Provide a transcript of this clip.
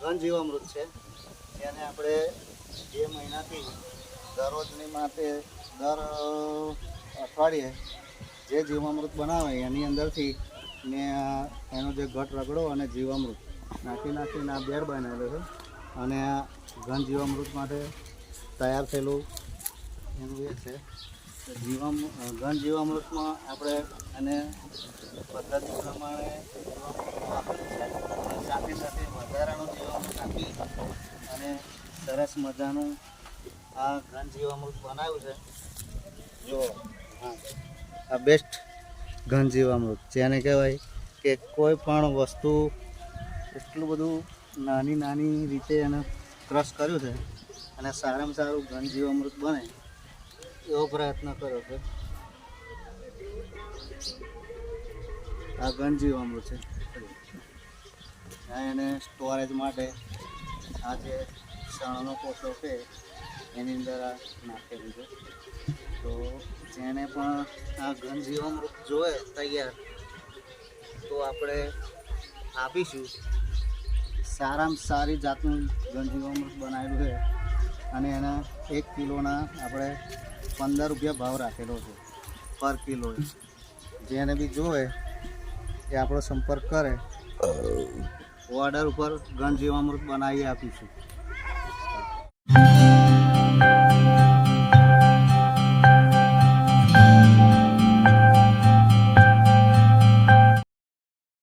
ઘન જીવામૃત છે. જેને આપણે બે મહિનાથી દરરોજની માટે દર અઠવાડિયે જે જીવામૃત બનાવે એની અંદરથી આ, એનો જે ઘટ રગડો અને જીવામૃત નાખી નાખીને આ બેડ બનાવેલો છે. અને આ ઘન જીવામૃત માટે તૈયાર થયેલું એનું એ છે. જીવામ ઘન જીવામૃતમાં આપણે એને પદ્ધતિ પ્રમાણે અને સરસ મજાનું આ ઘન જીવામૃત બનાવ્યું છે. જો હા. આ બેસ્ટ ઘન જીવામૃત જેને કહેવાય કે કોઈ પણ વસ્તુ એટલું બધું નાની નાની રીતે એને ક્રશ કર્યું છે અને સારામાં સારું ઘન જીવામૃત બને, એવો પ્રયત્ન કર્યો છે. આ ઘન જીવામૃત છે એને સ્ટોરેજ માટે આ જે શણનો કોસો છે, એની અંદર આ નાખેલું છે તો જેને પણ આ ઘન જીવામૃત જોવે તૈયાર, તો આપણે આપીશું. સારામાં સારી જાતનું ઘન જીવામૃત બનાવેલું છે અને એના એક કિલોના આપણે પંદર રૂપિયા ભાવ રાખેલો છે પર કિલો જેને બી જોવે એ આપણો સંપર્ક કરે. ઓર્ડર ઉપર ઘન જીવામૃત બનાવી આપીશું.